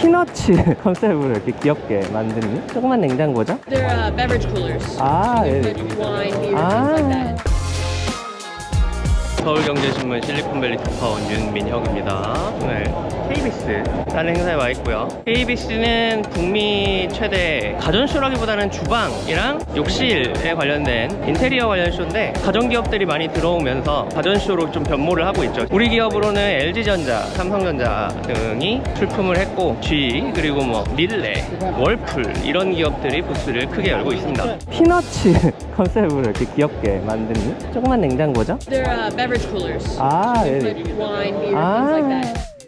피너츠 컨셉으로 이렇게 귀엽게 만든 조그만 냉장고죠? They're uh, beverage coolers. 아, 예. put wine, beer, Ah. things like that. 서울경제신문 실리콘밸리 특파원 윤민혁입니다. 오늘 KBS 라는 행사에 와 있고요. KBS는 북미 최대 가전쇼라기보다는 주방이랑 욕실에 관련된 인테리어 관련 쇼인데 가전기업들이 많이 들어오면서 가전쇼로 좀 변모를 하고 있죠. 우리 기업으로는 LG전자, 삼성전자 등이 출품을 했고 G 그리고 뭐 릴레, 월풀 이런 기업들이 부스를 크게 열고 있습니다. 피너츠 컨셉으로 이렇게 귀엽게 만든 조그만 냉장고죠? They're uh, beverage coolers. 아, You 예. can put wine, beer, Ah. things like that.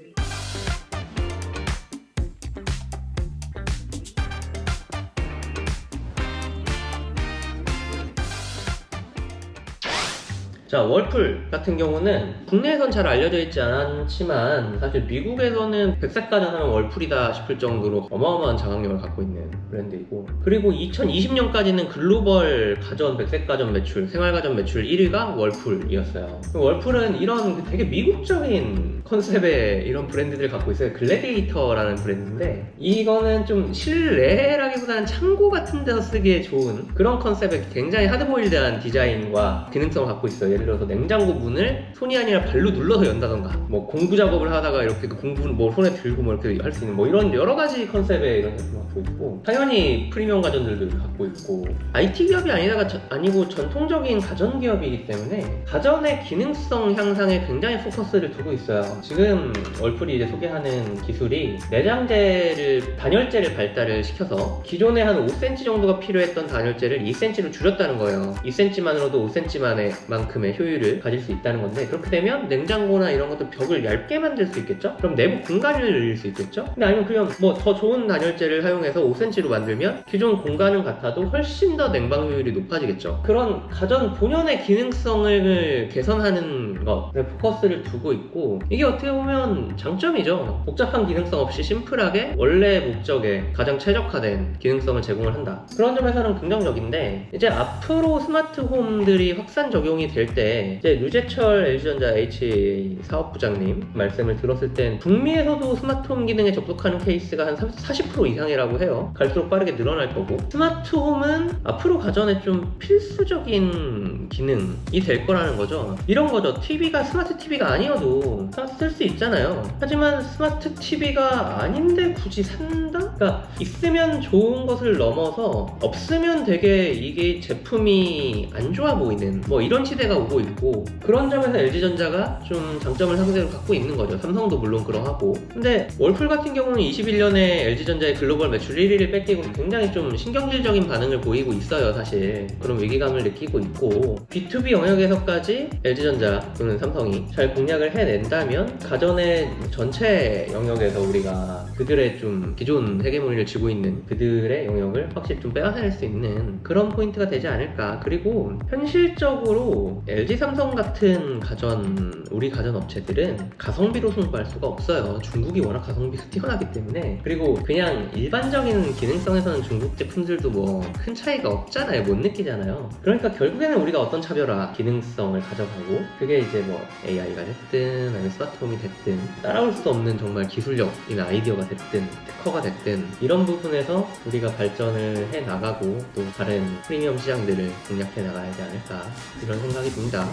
자, 월풀 같은 경우는 국내에선 잘 알려져 있지 않지만 사실 미국에서는 백색가전 하면 월풀이다 싶을 정도로 어마어마한 장악력을 갖고 있는 브랜드이고 그리고 2020년까지는 글로벌 가전 백색 가전 매출, 생활 가전 매출 1위가 월풀이었어요. 월풀은 이런 그 되게 미국적인 컨셉의 이런 브랜드들을 갖고 있어요. 글래디에이터라는 브랜드인데 이거는 좀 실내라기보다는 창고 같은 데서 쓰기에 좋은 그런 컨셉의 굉장히 하드보일드한 디자인과 기능성을 갖고 있어요. 들어서 냉장고 문을 손이 아니라 발로 눌러서 연다던가 뭐 공구 작업을 하다가 이렇게 그 공구를 뭐 손에 들고 뭐 이렇게 할 수 있는 뭐 이런 여러 가지 컨셉의 이런 제품을 갖고 있고 당연히 프리미엄 가전들도 갖고 있고 IT 기업이 아니다가 저- 아니고 전통적인 가전 기업이기 때문에 가전의 기능성 향상에 굉장히 포커스를 두고 있어요. 지금 월풀이 이제 소개하는 기술이 내장재를 단열재를 발달을 시켜서 기존에 한 5cm 정도가 필요했던 단열재를 2cm로 줄였다는 거예요. 2cm만으로도 5cm만의 만큼의 효율을 가질 수 있다는 건데 그렇게 되면 냉장고나 이런 것도 벽을 얇게 만들 수 있겠죠? 그럼 내부 공간을 늘릴 수 있겠죠? 근데 아니면 그냥 뭐 더 좋은 단열재를 사용해서 5cm로 만들면 기존 공간은 같아도 훨씬 더 냉방 효율이 높아지겠죠. 그런 가전 본연의 기능성을 개선하는 것에 포커스를 두고 있고 이게 어떻게 보면 장점이죠. 복잡한 기능성 없이 심플하게 원래 목적에 가장 최적화된 기능성을 제공을 한다. 그런 점에서는 긍정적인데 이제 앞으로 스마트 홈들이 확산 적용이 될때 이제 류재철 LG전자 HA 사업부장님 말씀을 들었을 땐 북미에서도 스마트홈 기능에 접속하는 케이스가 한 30, 40% 이상이라고 해요. 갈수록 빠르게 늘어날 거고 스마트홈은 앞으로 가전에 좀 필수적인 기능이 될 거라는 거죠. 이런 거죠. TV가 스마트 TV가 아니어도 쓸 수 있잖아요. 하지만 스마트 TV가 아닌데 굳이 산다? 그러니까 있으면 좋은 것을 넘어서 없으면 되게 이게 제품이 안 좋아 보이는 뭐 이런 시대가 오고 있고 그런 점에서 LG전자가 좀 장점을 상대로 갖고 있는 거죠. 삼성도 물론 그러하고. 근데 월풀 같은 경우는 21년에 LG전자의 글로벌 매출 1위를 뺏기고 굉장히 좀 신경질적인 반응을 보이고 있어요, 사실. 그런 위기감을 느끼고 있고 B2B 영역에서까지 LG전자 또는 삼성이 잘 공략을 해낸다면 가전의 전체 영역에서 우리가 그들의 좀 기존 헤게모니를 쥐고 있는 그들의 영역을 확실히 좀 빼앗아낼 수 있는 그런 포인트가 되지 않을까. 그리고 현실적으로 LG 삼성 같은 가전 우리 가전 업체들은 가성비로 승부할 수가 없어요. 중국이 워낙 가성비가 뛰어나기 때문에 그리고 그냥 일반적인 기능성에서는 중국 제품들도 뭐 큰 차이가 없잖아요. 못 느끼잖아요. 그러니까 결국에는 우리가 어떤 차별화 기능성을 가져가고 그게 이제 뭐 AI가 됐든 아니면 스마트홈이 됐든 따라올 수 없는 정말 기술력이나 아이디어가 됐든 특허가 됐든 이런 부분에서 우리가 발전을 해 나가고 또 다른 프리미엄 시장들을 공략해 나가야 하지 않을까 이런 생각이 듭 니다.